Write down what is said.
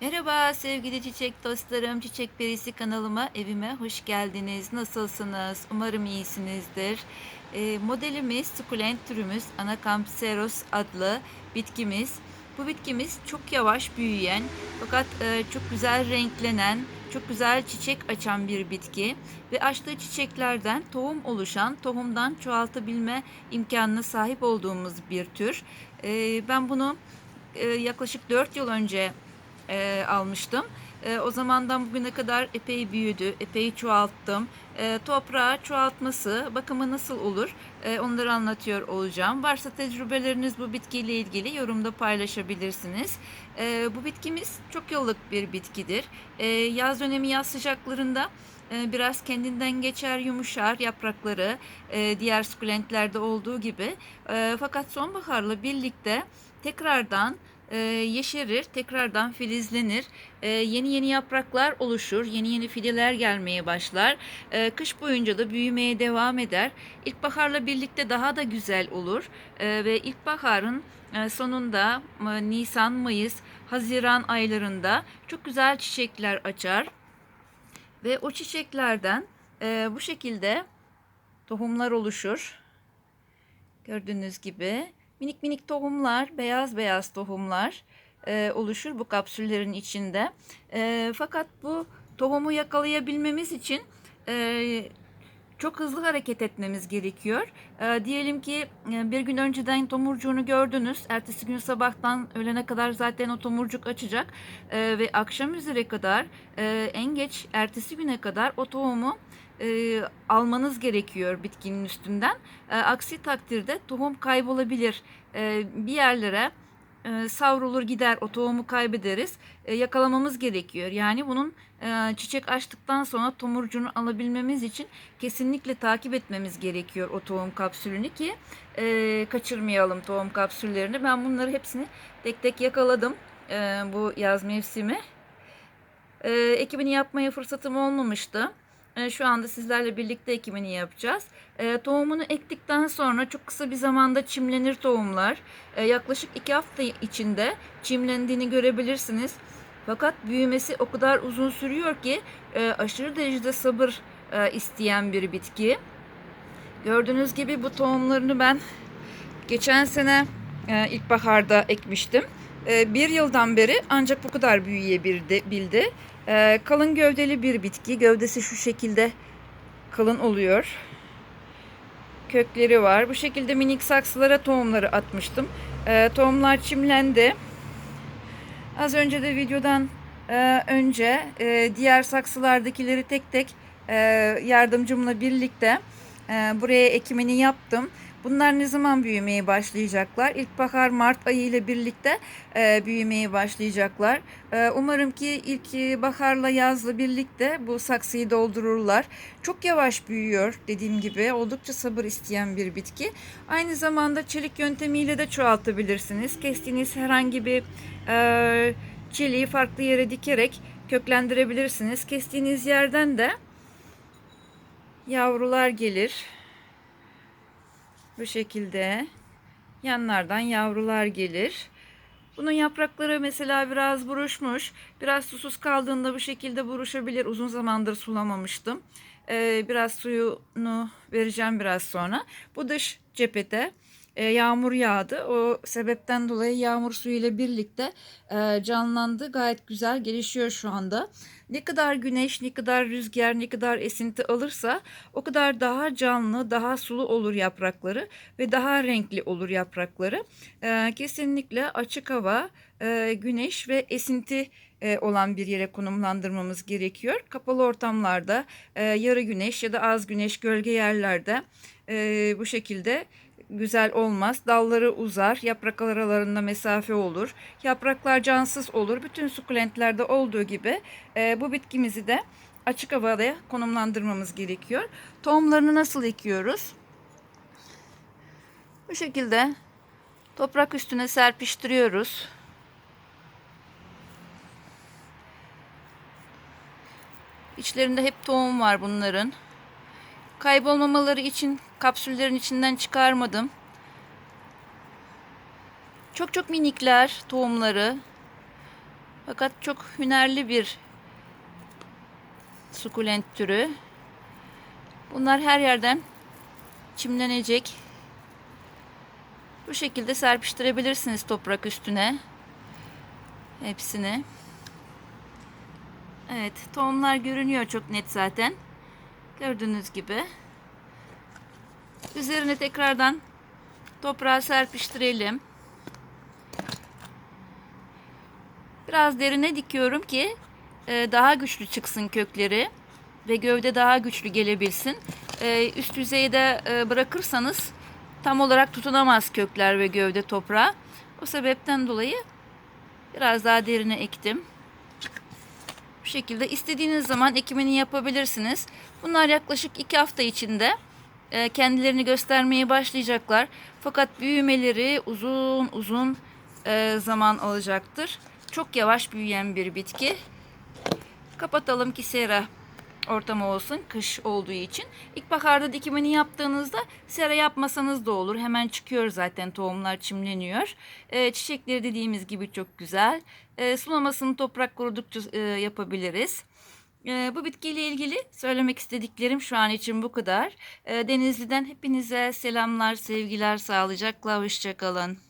Merhaba sevgili çiçek dostlarım, Çiçek Perisi kanalıma, evime hoş geldiniz. Nasılsınız? Umarım iyisinizdir. Ee, modelimiz, sukulent türümüz Anacampseros adlı bitkimiz. Bu bitkimiz çok yavaş büyüyen fakat e, çok güzel renklenen, çok güzel çiçek açan bir bitki ve açtığı çiçeklerden tohum oluşan, tohumdan çoğaltabilme imkanına sahip olduğumuz bir tür. Ee, ben bunu e, yaklaşık 4 yıl önce e, almıştım. E, o zamandan bugüne kadar epey büyüdü, epey çoğalttım. E, toprağı çoğaltması, bakımı nasıl olur e, onları anlatıyor olacağım. Varsa tecrübeleriniz bu bitkiyle ilgili yorumda paylaşabilirsiniz. E, bu bitkimiz çok yıllık bir bitkidir. E, yaz dönemi yaz sıcaklarında e, biraz kendinden geçer yumuşar yaprakları e, diğer sukulentlerde olduğu gibi. E, fakat sonbaharla birlikte tekrardan e, yeşerir, tekrardan filizlenir. E, yeni yeni yapraklar oluşur, yeni yeni fideler gelmeye başlar. E, kış boyunca da büyümeye devam eder. İlkbaharla birlikte daha da güzel olur E, ve ilkbaharın e, sonunda e, Nisan, Mayıs, Haziran aylarında çok güzel çiçekler açar ve o çiçeklerden e, bu şekilde tohumlar oluşur. Gördüğünüz gibi minik minik tohumlar, beyaz beyaz tohumlar e, oluşur bu kapsüllerin içinde. E, fakat bu tohumu yakalayabilmemiz için e, çok hızlı hareket etmemiz gerekiyor. E, diyelim ki e, bir gün önceden tomurcuğunu gördünüz. Ertesi gün sabahtan öğlene kadar zaten o tomurcuk açacak. E, ve akşam üzere kadar e, en geç ertesi güne kadar o tohumu e, almanız gerekiyor bitkinin üstünden. E, aksi takdirde tohum kaybolabilir. E, bir yerlere e, savrulur gider o tohumu kaybederiz. E, yakalamamız gerekiyor. Yani bunun e, çiçek açtıktan sonra tomurcuğunu alabilmemiz için kesinlikle takip etmemiz gerekiyor o tohum kapsülünü ki e, kaçırmayalım tohum kapsüllerini. Ben bunları hepsini tek tek yakaladım e, bu yaz mevsimi. E, ekibini yapmaya fırsatım olmamıştı. E, Şu anda sizlerle birlikte ekimini yapacağız. E, tohumunu ektikten sonra çok kısa bir zamanda çimlenir tohumlar. E, yaklaşık iki hafta içinde çimlendiğini görebilirsiniz. Fakat büyümesi o kadar uzun sürüyor ki aşırı derecede sabır isteyen bir bitki. Gördüğünüz gibi bu tohumlarını ben geçen sene ilkbaharda ekmiştim. Bir yıldan beri ancak bu kadar büyüyebildi. E, kalın gövdeli bir bitki. Gövdesi şu şekilde kalın oluyor. Kökleri var. Bu şekilde minik saksılara tohumları atmıştım. E, tohumlar çimlendi. Az önce de videodan e, önce e, diğer saksılardakileri tek tek e, yardımcımla birlikte e, buraya ekimini yaptım. Bunlar ne zaman büyümeye başlayacaklar? İlkbahar Mart ayı ile birlikte e, büyümeye başlayacaklar. E, umarım ki ilk baharla yazla birlikte bu saksıyı doldururlar. Çok yavaş büyüyor dediğim gibi. Oldukça sabır isteyen bir bitki. Aynı zamanda çelik yöntemiyle de çoğaltabilirsiniz. Kestiğiniz herhangi bir e, çeliği farklı yere dikerek köklendirebilirsiniz. Kestiğiniz yerden de yavrular gelir. Bu şekilde yanlardan yavrular gelir. Bunun yaprakları mesela biraz buruşmuş. Biraz susuz kaldığında bu şekilde buruşabilir. Uzun zamandır sulamamıştım. Ee, biraz suyunu vereceğim biraz sonra. Bu dış cephete e, yağmur yağdı. O sebepten dolayı yağmur suyu ile birlikte e, canlandı. Gayet güzel gelişiyor şu anda. Ne kadar güneş, ne kadar rüzgar, ne kadar esinti alırsa o kadar daha canlı, daha sulu olur yaprakları ve daha renkli olur yaprakları. E, kesinlikle açık hava, güneş ve esinti olan bir yere konumlandırmamız gerekiyor. Kapalı ortamlarda yarı güneş ya da az güneş gölge yerlerde bu şekilde güzel olmaz. Dalları uzar, yapraklar aralarında mesafe olur. Yapraklar cansız olur. Bütün sukulentlerde olduğu gibi e, bu bitkimizi de açık havada konumlandırmamız gerekiyor. Tohumlarını nasıl ekiyoruz? Bu şekilde toprak üstüne serpiştiriyoruz. İçlerinde hep tohum var bunların. Kaybolmamaları için kapsüllerin içinden çıkarmadım. Çok çok minikler tohumları. Fakat çok hünerli bir sukulent türü. Bunlar her yerden çimlenecek. Bu şekilde serpiştirebilirsiniz toprak üstüne. Hepsini. Evet, tohumlar görünüyor çok net zaten. Gördüğünüz gibi. Üzerine tekrardan toprağı serpiştirelim. Biraz derine dikiyorum ki e, daha güçlü çıksın kökleri ve gövde daha güçlü gelebilsin. E, Üst yüzeyde e, bırakırsanız tam olarak tutunamaz kökler ve gövde toprağa. O sebepten dolayı biraz daha derine ektim. Bu şekilde istediğiniz zaman ekimini yapabilirsiniz. Bunlar yaklaşık iki hafta içinde kendilerini göstermeye başlayacaklar. Fakat büyümeleri uzun uzun e, zaman alacaktır. Çok yavaş büyüyen bir bitki. Kapatalım ki sera ortamı olsun kış olduğu için. İlkbaharda dikimini yaptığınızda sera yapmasanız da olur. Hemen çıkıyor zaten tohumlar çimleniyor. E, çiçekleri dediğimiz gibi çok güzel. E, sulamasını toprak kurudukça e, yapabiliriz. E, bu bitkiyle ilgili söylemek istediklerim şu an için bu kadar. E, Denizli'den hepinize selamlar, sevgiler, sağlıcakla, hoşçakalın.